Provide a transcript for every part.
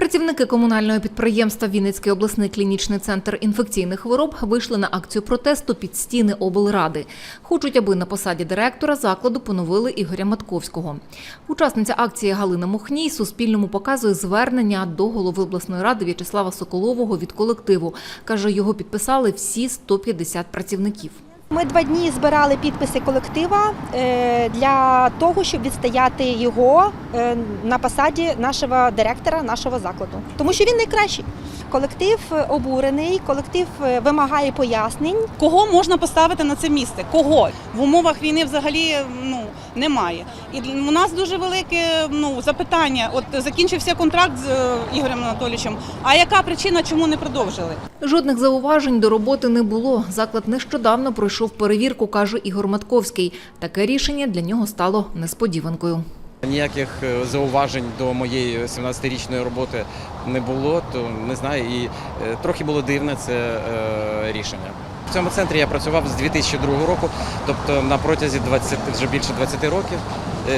Працівники комунального підприємства Вінницький обласний клінічний центр інфекційних хвороб вийшли на акцію протесту під стіни облради. Хочуть, аби на посаді директора закладу поновили Ігоря Матковського. Учасниця акції Галина Мохній Суспільному показує звернення до голови обласної ради В'ячеслава Соколового від колективу. Каже, його підписали всі 150 працівників. Ми два дні збирали підписи колектива е, для того, щоб відстояти його е, на посаді нашого директора нашого закладу, тому що він найкращий. Колектив е, обурений, колектив вимагає пояснень. Кого можна поставити на це місце? Кого в умовах війни взагалі ну немає. І у нас дуже велике ну запитання. От закінчився контракт з Ігорем Анатолійовичем. А яка причина, чому не продовжили? Жодних зауважень до роботи не було. Заклад нещодавно пройшов перевірку, каже Ігор Матковський. Таке рішення для нього стало несподіванкою. Ніяких е, зауважень до моєї 17-річної роботи не було, то не знаю. І е, трохи було дивне це е, рішення. В цьому центрі я працював з 2002 року, тобто на протязі 20, вже більше 20 років,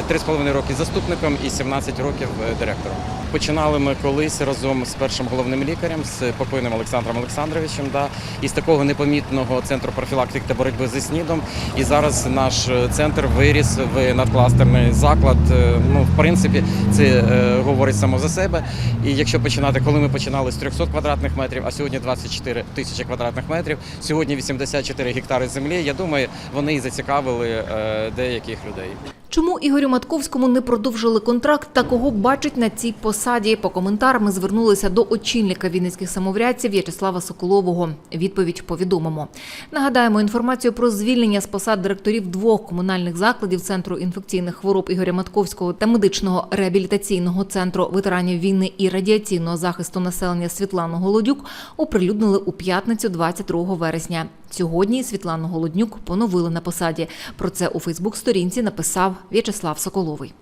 3,5 роки заступником і 17 років е, директором. Починали ми колись разом з першим головним лікарем, з покойним Олександром Олександровичем, да, із такого непомітного центру профілактики та боротьби зі СНІДом. І зараз наш е, центр виріс в надкластерний заклад. Е, Ну, в принципі, це е, говорить само за себе. І якщо починати, коли ми починали з 300 квадратних метрів, а сьогодні 24 тисячі квадратних метрів, сьогодні 84 гектари землі. Я думаю, вони і зацікавили е, деяких людей. Чому Ігорю Матковському не продовжили контракт та кого бачать на цій посаді? По коментарам ми звернулися до очільника вінницьких самоврядців В'ячеслава Соколового. Відповідь повідомимо. Нагадаємо інформацію про звільнення з посад директорів двох комунальних закладів Центру інфекційних хвороб Ігоря Матковського та медичного реабілітаційного центру ветеранів війни і радіаційного захисту населення Світлану Голодюк оприлюднили у п'ятницю 22 вересня. Сьогодні Світлану Голоднюк поновили на посаді. Про це у Фейсбук-сторінці написав В'ячеслав Соколовий.